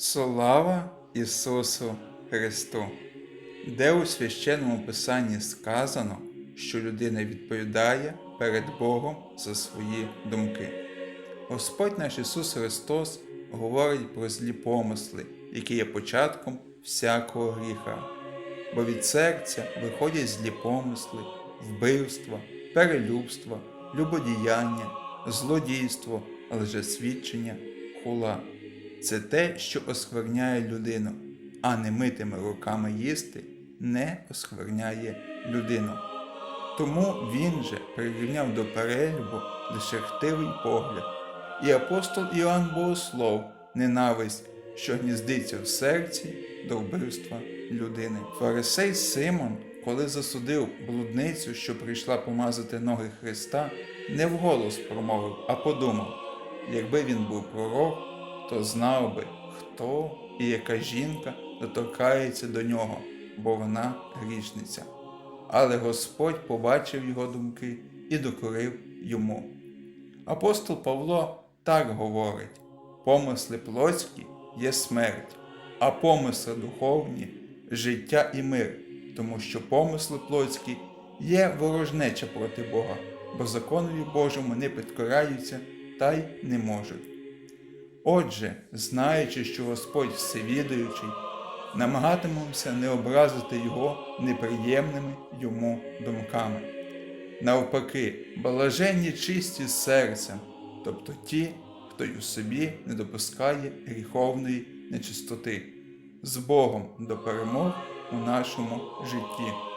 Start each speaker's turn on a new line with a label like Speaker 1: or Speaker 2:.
Speaker 1: Слава Ісусу Христу! Де у священному писанні сказано, що людина відповідає перед Богом за свої думки. Господь наш Ісус Христос говорить про злі помисли, які є початком всякого гріха. Бо від серця виходять злі помисли, вбивства, перелюбства, любодіяння, злодійство, лжесвідчення, хула. Це те, що оскверняє людину, а не митими руками їсти не оскверняє людину. Тому він же прирівняв до перелюбу лише хтивий погляд. І апостол Іоанн Богослов ненависть, що гніздиться в серці до вбивства людини. Фарисей Симон, коли засудив блудницю, що прийшла помазати ноги Христа, не вголос промовив, а подумав, якби він був пророк, то знав би, хто і яка жінка доторкається до нього, бо вона грішниця. Але Господь побачив його думки і докорив йому. Апостол Павло так говорить: помисли плотські є смерть, а помисли духовні життя і мир, тому що помисли плотські є ворожнеча проти Бога, бо законові Божому не підкоряються та й не можуть. Отже, знаючи, що Господь всевідаючий, намагатимемося не образити Його неприємними йому думками. Навпаки, блаженні чисті серцем, тобто ті, хто й у собі не допускає гріховної нечистоти, з Богом до перемог у нашому житті.